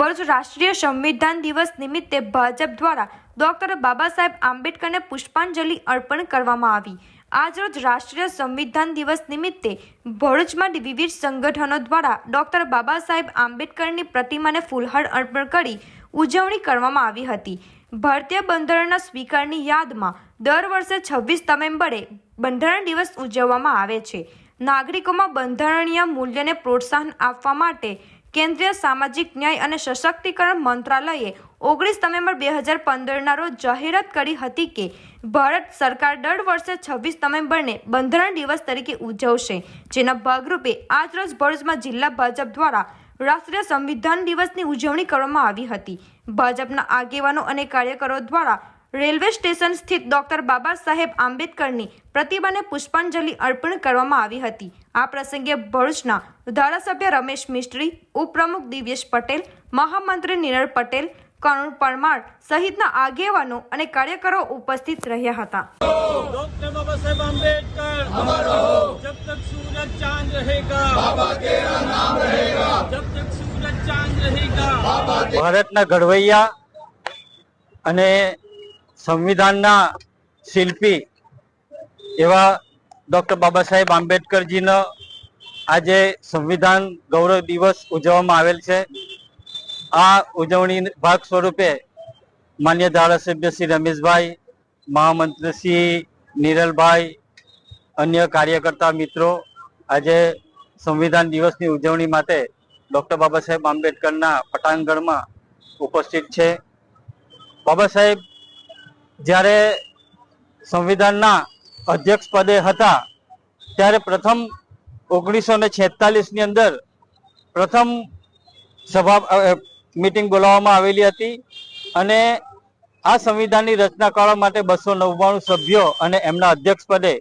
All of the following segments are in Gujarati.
ભરૂચ રાષ્ટ્રીય સંવિધાન દિવસ નિમિત્તે ભાજપ દ્વારા ડોક્ટર બાબા સાહેબ આંબેડકરને પુષ્પાંજલિ અર્પણ કરવામાં આવી. આજરોજ રાષ્ટ્રીય સંવિધાન દિવસ નિમિત્તે ભરૂચમાં વિવિધ સંગઠનો દ્વારા ડોક્ટર બાબા સાહેબ આંબેડકરની પ્રતિમાને ફૂલહાર અર્પણ કરી ઉજવણી કરવામાં આવી હતી. ભારતીય બંધારણના સ્વીકારની યાદમાં દર વર્ષે છવ્વીસ નવેમ્બરે બંધારણ દિવસ ઉજવવામાં આવે છે. નાગરિકોમાં બંધારણીય મૂલ્યને પ્રોત્સાહન આપવા માટે કેન્દ્રીય સામાજિક ન્યાય અને સશક્તિકરણ મંત્રાલયે ઓગણીસ નવેમ્બર બે હજાર પંદરના રોજ જાહેરાત કરી હતી કે ભારત સરકાર દર વર્ષે છવ્વીસ નવેમ્બરને બંધારણ દિવસ તરીકે ઉજવશે, જેના ભાગરૂપે આજ રોજ ભરૂચમાં જિલ્લા ભાજપ દ્વારા રાષ્ટ્રીય સંવિધાન દિવસની ઉજવણી કરવામાં આવી હતી. ભાજપના આગેવાનો અને કાર્યકરો દ્વારા રેલવે સ્ટેશન સ્થિત ડોક્ટર બાબા સાહેબ આંબેડકરની પ્રતિમાને પુષ્પાંજલિ અર્પણ કરવામાં આવી હતી આ પ્રસંગે ભરૂચના ધારાસભ્ય રમેશ મિસ્ત્રી ઉપપ્રમુખ દિવ્યેશ પટેલ મહામંત્રી નિરલ પટેલ કરુણ પરમાર સહિતના આગેવાનો અને કાર્યકરો ઉપસ્થિત રહ્યા હતા डॉक्टर बाबा साहेब आम्बेडकर अमर रहो जब तक सूरज चांद रहेगा बाबा तेरा नाम रहेगा जब तक सूरज चांद रहेगा ભારતના ઘડવૈયા અને સંવિધાનના શિલ્પી એવા ડૉક્ટર બાબા સાહેબ આંબેડકરજીનો આજે સંવિધાન ગૌરવ દિવસ ઉજવવામાં આવેલ છે. આ ઉજવણી ભાગ સ્વરૂપે માન્ય ધારાસભ્ય શ્રી રમેશભાઈ, મહામંત્રી શ્રી નિરલભાઈ, અન્ય કાર્યકર્તા મિત્રો આજે સંવિધાન દિવસની ઉજવણી માટે ડૉક્ટર બાબા સાહેબ આંબેડકરના પટાંગણમાં ઉપસ્થિત છે. બાબા સાહેબ જ્યારે સંવિધાનના અધ્યક્ષ પદે હતા, ત્યારે પ્રથમ ઓગણીસો ને છેતાલીસની અંદર પ્રથમ સભા મીટિંગ બોલાવવામાં આવેલી હતી અને આ સંવિધાનની રચના કરવા માટે બસો નવ્વાણું સભ્યો અને એમના અધ્યક્ષ પદે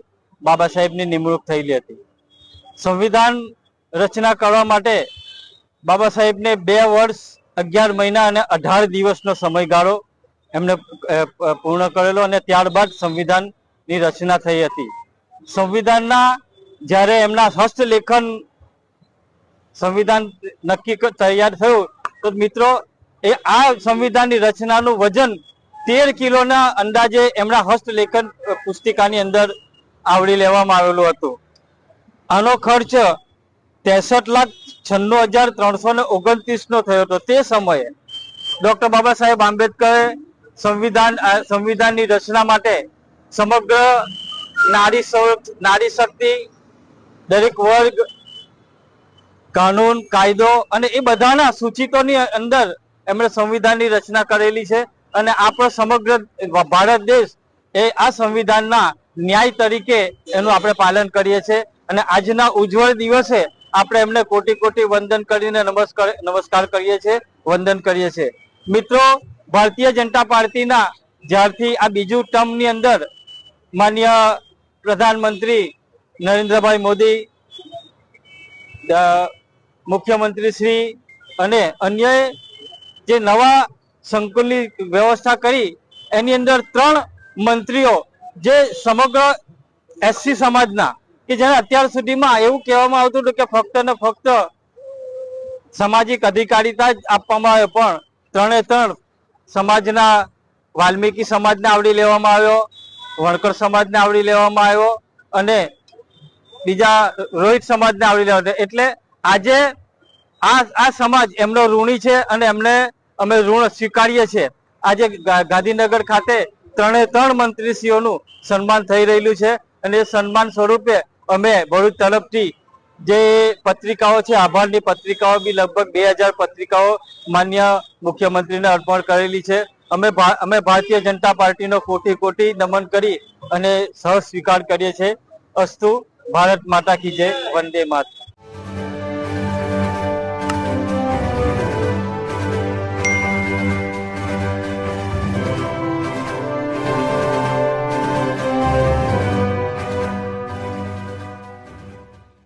બાબા સાહેબની નિમણૂક થયેલી હતી. સંવિધાન રચના કરવા માટે બાબા સાહેબને બે વર્ષ, અગિયાર મહિના અને અઢાર દિવસનો સમયગાળો એમને પૂર્ણ કરેલો અને ત્યારબાદ સંવિધાનની રચના થઈ હતી. સંવિધાનના જ્યારે એમના હસ્તલેખન સંવિધાન નક્કી તૈયાર થયું, તો મિત્રો, એ આ સંવિધાનની રચનાનું વજન તેર કિલોના અંદાજે એમના હસ્તલેખન પુસ્તિકાની અંદર આવરી લેવામાં આવેલું હતું. આનો ખર્ચ ત્રેસઠ લાખ છન્નું હજાર ત્રણસો ને ઓગણત્રીસ નો થયો હતો. તે સમયે ડોક્ટર બાબા સાહેબ આંબેડકરે સંવિધાન સંવિધાનની રચના માટે સમગ્ર નારી નારી શક્તિ, દરેક વર્ગ, કાનૂન, કાયદો અને એ બધાના સૂચિતોની અંદર એમણે સંવિધાનની રચના કરેલી છે અને આપણો સમગ્ર ભારત દેશ એ આ સંવિધાનના ન્યાય તરીકે એનું આપણે પાલન કરીએ છીએ અને આજના ઉજ્જવળ દિવસે આપણે એમને કોટી કોટી વંદન કરીને નમસ્કાર નમસ્કાર કરીએ છીએ, વંદન કરીએ છીએ. મિત્રો ભારતીય જનતા પાર્ટીના જ્યારથી આ બીજું ટર્મની અંદર માન્ય પ્રધાનમંત્રી નરેન્દ્રભાઈ મોદી મુખ્યમંત્રી શ્રી અને અન્ય જે નવા સંકુલની વ્યવસ્થા કરી, એની અંદર ત્રણ મંત્રીઓ જે સમગ્ર એસસી સમાજના, કે જેને અત્યાર સુધીમાં એવું કહેવામાં આવતું હતું કે ફક્ત ને ફક્ત સામાજિક અધિકારીતા જ આપવામાં આવે, પણ ત્રણે ત્રણ સમાજના, વાલ્મીકી સમાજને આવડી લેવામાં આવ્યો, વણકર સમાજને આવડી લેવામાં આવ્યો અને બીજા રોહિત સમાજને આવડી લેવા એટલે આજે આ આ સમાજ એમનો ઋણી છે અને એમને અમે ઋણ સ્વીકારીએ છીએ. આજે ગાંધીનગર ખાતે ત્રણે ત્રણ મંત્રીશ્રીઓનું સન્માન થઈ રહેલું છે અને એ સન્માન સ્વરૂપે અમે ભરૂચ તરફથી જે પત્રિકાઓ છે, આભારની પત્રિકાઓ બી લગભગ બે હજાર પત્રિકાઓ માન્ય મુખ્યમંત્રીને અર્પણ કરેલી છે. અમે અમે ભારતીય જનતા પાર્ટીનો કોટી કોટી નમન કરી અને સહ સ્વીકાર કરીએ છીએ. અસ્તુ, ભારત માતા કી જય, વંદે માત